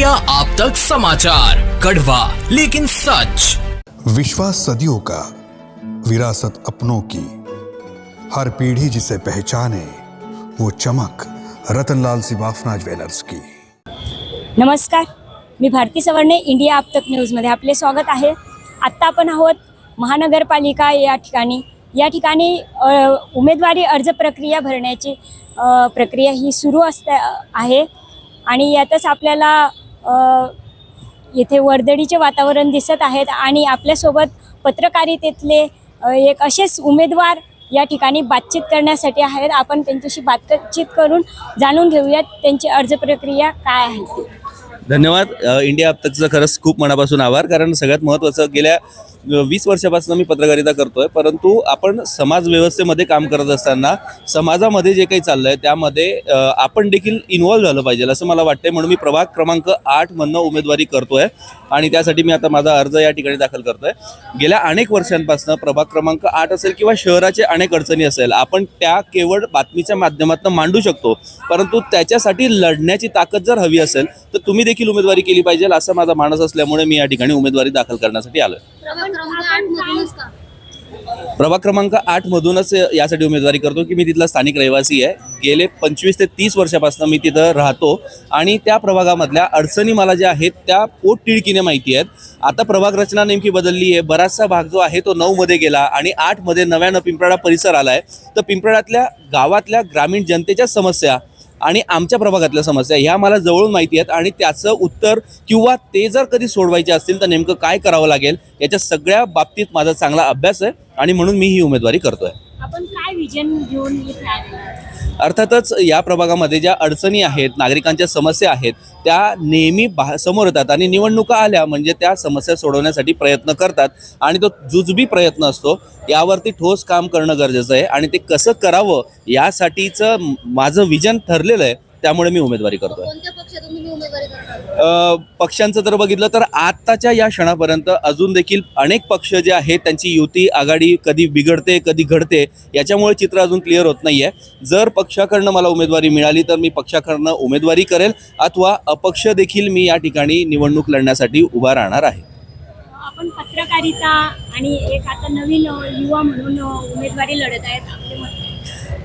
India आप तक समाचार कड़वा लेकिन सच। विश्वास सदियों का विरासत अपनों की। हर पीढ़ी जिसे पहचाने वो चमक रतनलाल सिवाफना ज्वेलर्स की। नमस्कार मी भारती सवर्णे इंडिया आपतक न्यूजमध्ये आपले स्वागत आहे. आत्ता आपण आहोत महानगरपालिका या ठिकाणी. या ठिकाणी उमेदवारी अर्ज प्रक्रिया भरण्याची प्रक्रिया ही सुरू असते आहे. आणि यातच आपल्याला येथे वर्दळीचे वातावरण दिसत आहेत आणि आपल्यासोबत पत्रकारितेतले एक असेच उमेदवार या ठिकाणी बातचीत करण्यासाठी आहेत. आपण त्यांच्याशी बातचीत करून जाणून घेऊयात त्यांची अर्ज प्रक्रिया काय आहे. ती धन्यवाद इंडिया आपतकचं खरंच खूप मनापासून आभार कारण सगळ्यात महत्त्वाचं गेल्या वीस वर्षापासून मी पत्रकारिता करतोय परंतु आपण समाज व्यवस्थेमध्ये काम करत असताना समाजामध्ये जे काही चाललंय त्यामध्ये आपण देखील इन्व्हॉल्व्ह झालं पाहिजे असं मला वाटतंय. म्हणून मी प्रभाग क्रमांक आठ म्हणणं उमेदवारी करतोय आणि त्यासाठी मी आता माझा अर्ज या ठिकाणी दाखल करतोय. गेल्या अनेक वर्षांपासून प्रभाग क्रमांक आठ असेल किंवा शहराचे अनेक अडचणी असेल आपण त्या केवळ बातमीच्या माध्यमातून मांडू शकतो. परंतु त्याच्यासाठी लढण्याची ताकद जर हवी असेल तर तुम्ही देखील उमेदवारी केली पाहिजे असा माझा मानस असल्यामुळे मी या ठिकाणी उमेदवारी दाखल करण्यासाठी आलोय. प्रभाग क्रमांक आठ मधूनच यासाठी उमेदवारी करतो की मी तिथला स्थानिक रहिवासी आहे. गेले पंचवीस ते तीस वर्षापासून मी तिथं राहतो आणि त्या प्रभागामधल्या अडचणी मला ज्या आहेत त्या पोटतिडकीने माहिती आहेत. आता प्रभाग रचना नेमकी बदलली आहे. बराचसा भाग जो आहे तो नऊ मध्ये गेला आणि आठमध्ये नव्यानं पिंपळाडा परिसर आलाय. तर पिंपळातल्या गावातल्या ग्रामीण जनतेच्या समस्या आणि आमच्या प्रभागातल्या समस्या ह्या मला जवळून माहिती आहेत आणि त्याचं उत्तर किंवा ते जर कधी सोडवायचे असतील तर नेमकं काय करावं लागेल याच्या सगळ्या बाबतीत माझा चांगला अभ्यास आहे आणि म्हणून मी ही उमेदवारी करतोय. आपण काय विजन घेऊन अर्थातच या प्रभागामध्ये ज्या अडचणी आहेत नागरिकांच्या समस्या आहेत त्या नेहमी बा समोर येतात आणि निवडणुका आल्या म्हणजे त्या समस्या सोडवण्यासाठी प्रयत्न करतात आणि तो जुजबी प्रयत्न असतो. यावरती ठोस काम करणं गरजेचं आहे आणि ते कसं करावं यासाठीचं माझं विजन ठरलेलं आहे. त्यामुळे मी उमेदवारी करतोय. कोणत्या पक्षातून तुम्ही उमेदवारी करणार? अ, पक्षांचं जर बघितलं तर आत्ताच्या या क्षणापर्यंत अजून देखील अनेक पक्ष जे आहेत त्यांची युती आघाडी कधी बिघडते कधी घडते याच्यामुळे चित्र अजून क्लिअर होत नाहीये. जर पक्षाकडनं मला उमेदवारी मिळाली तर मी पक्षाकडनं उमेदवारी करेल अथवा अपक्ष देखील मी या ठिकाणी निवडणूक लढण्यासाठी उभा राहणार आहे. आपण पत्रकारिता आणि एक आता नवीन अ, युवा म्हणून अ, उमेदवारी लढत आहेत आपले मत?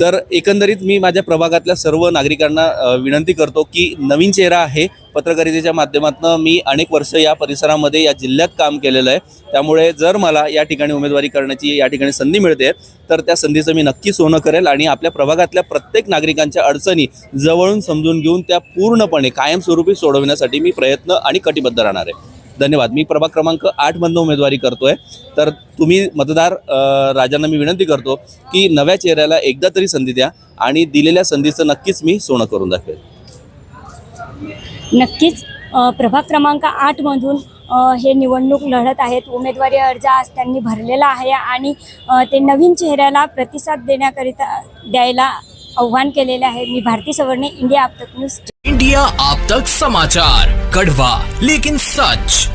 तर एकंदरीत मी माझ्या प्रभागातल्या सर्व नागरिकांना विनंती करतो की नवीन चेहरा आहे पत्रकारितेच्या माध्यमातून मी अनेक वर्ष या परिसरामध्ये या जिल्ह्यात काम केलेलं आहे. त्यामुळे जर मला या ठिकाणी उमेदवारी करण्याची या ठिकाणी संधी मिळते तर त्या संधीचं मी नक्की सोनं करेल आणि आपल्या प्रभागातल्या प्रत्येक नागरिकांच्या अडचणी जवळून समजून घेऊन त्या पूर्णपणे कायमस्वरूपी सोडवण्यासाठी मी प्रयत्न आणि कटिबद्ध राहणार आहे. धन्यवाद. मी प्रभाग क्रमांक आठमधनं उमेदवारी उमेदवारी करतोय. तर तुम्ही मतदार राजांना मी विनंती करतो की नव्या चेहऱ्याला एकदा तरी संधी द्या आणि दिलेल्या संधीचं नक्कीच मी सोनं करून दाखवेल. नक्कीच. प्रभाग क्रमांक आठमधून हे निवडणूक लढत आहेत. उमेदवारी अर्ज आज त्यांनी भरलेला आहे आणि ते नवीन चेहऱ्याला प्रतिसाद देण्याकरिता द्यायला आव्हान केलेलं आहे. मी भारती सवर्णे इंडिया आप तक न्यूज. इंडिया आप तक समाचार. कड़वा लेकिन सच.